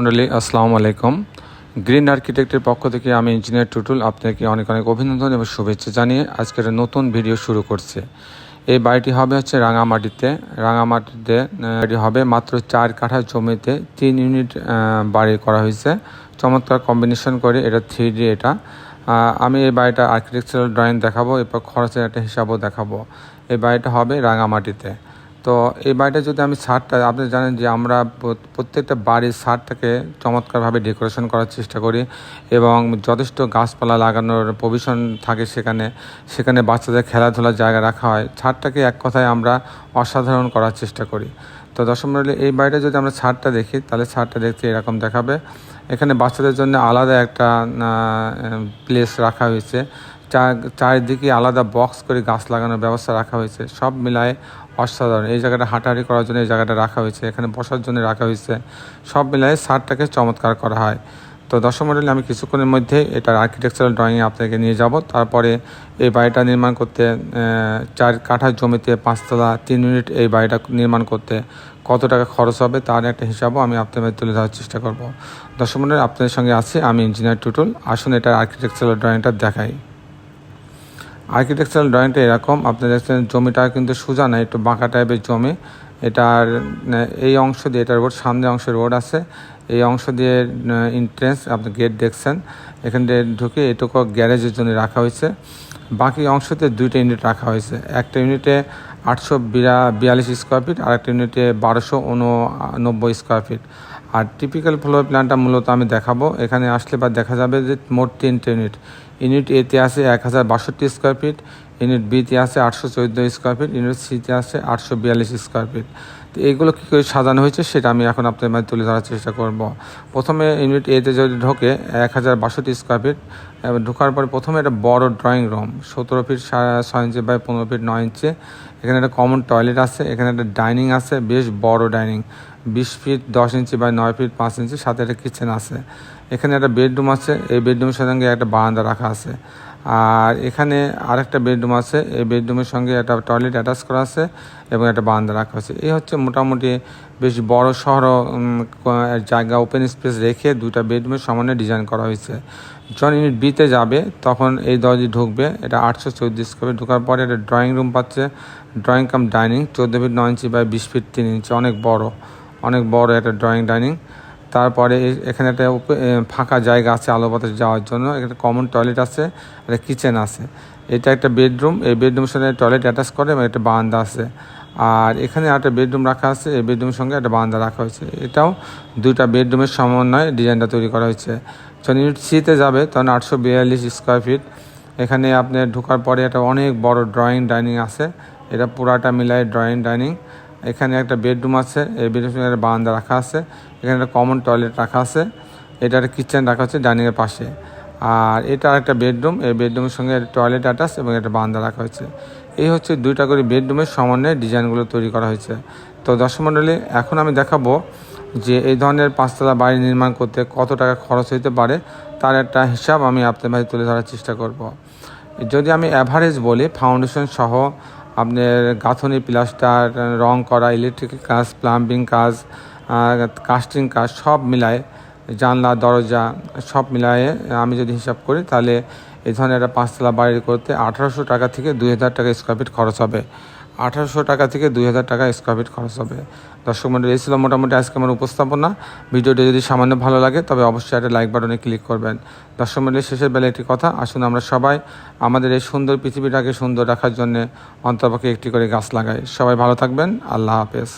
মন্ডলী, আসসালামু আলাইকুম। গ্রিন আর্কিটেক্টের পক্ষ থেকে আমি ইঞ্জিনিয়ার টুটুল আপনাকে অনেক অনেক অভিনন্দন এবং শুভেচ্ছা জানিয়ে আজকের নতুন ভিডিও শুরু করছে। এই বাড়িটি হবে হচ্ছে রাঙামাটিতে। রাঙামাটিতে বাড়িটি হবে মাত্র চার কাঠা জমিতে তিন ইউনিট বাড়ি করা হয়েছে। চমৎকার কম্বিনেশন করে এটা থ্রি এটা। আমি এই বাড়িটা আর্কিটেকচারাল ড্রয়িং দেখাবো, এরপর খরচের একটা হিসাবও দেখাবো। এই বাড়িটা হবে রাঙামাটিতে। তো এই বাড়িটা যদি আমি ছাদটা আপনি জানেন যে আমরা প্রত্যেকটা বাড়ির ছাদটাকে চমৎকারভাবে ডেকোরেশন করার চেষ্টা করি এবং যথেষ্ট গাছপালা লাগানোর প্রভিশন থাকে সেখানে। সেখানে বাচ্চাদের খেলাধুলার জায়গা রাখা হয়। ছাদটাকে এক কথায় আমরা অসাধারণ করার চেষ্টা করি। তো দশম মন্ডলী, এই বাড়িটা যদি আমরা ছাদটা দেখি, তাহলে ছাদটা দেখতে এরকম দেখাবে। এখানে বাচ্চাদের জন্য আলাদা একটা প্লেস রাখা হয়েছে। চারিদিকে আলাদা বক্স করে গাছ লাগানোর ব্যবস্থা রাখা হয়েছে। সব মিলায়ে অসাধারণ। এই জায়গাটা হাঁটাহাঁটি করার জন্য এই জায়গাটা রাখা হয়েছে। এখানে বসার জন্য রাখা হয়েছে। সব মিলায়ে সারটাকে চমৎকার করা হয়। তো দশম মডেলে আমি কিছুক্ষণের মধ্যে এটার আর্কিটেকচারাল ড্রয়িংয়ে আপনাকে নিয়ে যাব। তারপরে এই বাড়িটা নির্মাণ করতে চার কাঠা জমিতে পাঁচতলা, তিন ইউনিট এই বাড়িটা নির্মাণ করতে কত টাকা খরচ হবে তার একটা হিসাবও আমি আপনাদের তুলে ধরার চেষ্টা করব। দশম মডেলে আপনাদের সঙ্গে আছি আমি ইঞ্জিনিয়ার টুটুল। আসুন এটার আর্কিটেকচারাল ড্রয়িংটা দেখাই। আর্কিটেকচারাল ড্রয়িংটা এরকম, আপনি দেখছেন জমিটা কিন্তু সোজা না, একটু বাঁকা টাইপের জমি। এটার, এই অংশ দিয়ে এটার রোড সামনে অংশে রোড আছে। এই অংশ দিয়ে এন্ট্রেন্স আপনি গেট দেখছেন। এখান দিয়ে ঢুকে এটুকু গ্যারেজের জন্য রাখা হয়েছে। বাকি অংশতে দুইটা ইউনিট রাখা হয়েছে। একটা ইউনিটে আটশো বিরা, বিয়াল্লিশ স্কোয়ার ফিট আর একটা ইউনিটে বারোশো উননব্বই স্কোয়ার ফিট আর টিপিক্যাল ফ্লোর প্ল্যানটা মূলত আমি দেখাবো। এখানে আসলে বা দেখা যাবে যে মোট তিনটে ইউনিট ইউনিট এতে আছে এক হাজার বাষট্টি স্কোয়ার ফিট, ইউনিট বিতে আছে আটশো চোদ্দ স্কোয়ার ফিট, ইউনিট সিতে আছে আটশো বিয়াল্লিশ স্কোয়ার ফিট। তো এইগুলো কী করে সাজানো হয়েছে সেটা আমি এখন আপনাদের মাঝে তুলে ধরার চেষ্টা করব। প্রথমে ইউনিট এতে যদি ঢোকে এক হাজার বাষট্টি স্কোয়ার ফিট ঢোকার পরে প্রথমে একটা বড় ড্রয়িং রুম, সতেরো ফিট ছয় ইঞ্চি বাই পনেরো ফিট নয় ইঞ্চি। এখানে একটা কমন টয়লেট আছে, এখানে একটা ডাইনিং আছে, বেশ বড় ডাইনিং, বিশ ফিট দশ ইঞ্চি বাই নয় ফিট পাঁচ ইঞ্চি, সাথে একটা কিচেন আছে। এখানে একটা বেডরুম আছে, এই বেডরুমের সঙ্গে একটা বারান্দা রাখা আছে। আর এখানে আরেকটা বেডরুম আছে, এই বেডরুমের সঙ্গে একটা টয়লেট অ্যাটাচ করা আছে এবং একটা বারান্দা রাখা আছে। এই হচ্ছে মোটামুটি বেশ বড় শহর জায়গা ওপেন স্পেস রেখে দুটা বেডরুমের সমানে ডিজাইন করা হয়েছে। যখন ইউনিট বিতে যাবে, তখন এই দরজি ঢুকবে, এটা আটশো চৌত্রিশ করবে ঢোকার পরে একটা ড্রয়িং রুম পাচ্ছে। ড্রয়িং কাম ডাইনিং চোদ্দ ফিট নয় ইঞ্চি বাই বিশ ফিট তিন ইঞ্চি অনেক বড় অনেক বড় একটা ড্রয়িং ডাইনিং তারপরে এখানে একটা ফাঁকা জায়গা আছে আলো বাতাস যাওয়ার জন্য। একটা কমন টয়লেট আছে একটা কিচেন আছে। এটা একটা বেডরুম এই বেডরুমের সাথে টয়লেট অ্যাটাচ করে এবং একটা বারান্দা আছে। আর এখানে একটা বেডরুম রাখা আছে, এই বেডরুমের সঙ্গে একটা বারান্দা রাখা হয়েছে। এটাও দুইটা বেডরুমের সমন্বয়ে ডিজাইনটা তৈরি করা হয়েছে। যখন ইউনিট সিতে যাবে, তখন আটশো বিয়াল্লিশ স্কোয়ার ফিট এখানে আপনি ঢোকার পরে একটা অনেক বড় ড্রয়িং ডাইনিং আছে। এটা পুরাটা মিলায় ড্রয়িং ডাইনিং এখানে একটা বেডরুম আছে, এই বেডরুমের সঙ্গে একটা বারান্দা রাখা আছে, এখানে একটা কমন টয়লেট রাখা আছে, এটা একটা কিচেন রাখা আছে ডাইনিংয়ের পাশে। আর এটা একটা বেডরুম, এই বেডরুমের সঙ্গে টয়লেট অ্যাটাচ এবং একটা বারান্দা রাখা হয়েছে। এই হচ্ছে দুইটা করে বেডরুমের সমন্বয়ে ডিজাইনগুলো তৈরি করা হয়েছে। তো দর্শক মণ্ডলী, এখন আমি দেখাবো যে এই ধরনের পাঁচতলা বাড়ি নির্মাণ করতে কত টাকা খরচ হতে পারে, তার একটা হিসাব আমি আপনার মাঝে তুলে ধরার চেষ্টা করব। যদি আমি অ্যাভারেজ বলি ফাউন্ডেশন সহ আপনার গাঁথনি, প্লাস্টার, রং করা ইলেকট্রিক কাজ প্লাম্বিং কাজ কাস্টিং কাজ সব মিলায়, জানলা, দরজা সব মিলায়ে আমি যদি হিসাব করি, তাহলে এই ধরনের একটা পাঁচতলা বাড়ি করতে আঠারোশো টাকা থেকে দুই হাজার টাকা স্কোয়ার ফিট খরচ হবে। আঠারোশো টাকা থেকে দুই হাজার টাকা স্কোয়ার ফিট খরচ হবে। দর্শক মন্ডলী, এই ছিল মোটামুটি আজকে আমার উপস্থাপনা। ভিডিওটি যদি সামান্য ভালো লাগে, তবে অবশ্যই একটা লাইক বাটনে ক্লিক করবেন। দর্শক মন্ডলী, শেষের বেলা একটি কথা, আসুন আমরা সবাই আমাদের এই সুন্দর পৃথিবীটাকে সুন্দর রাখার জন্য অন্তর্পক্ষে একটি করে গাছ লাগাই। সবাই ভালো থাকবেন, আল্লাহ হাফেজ।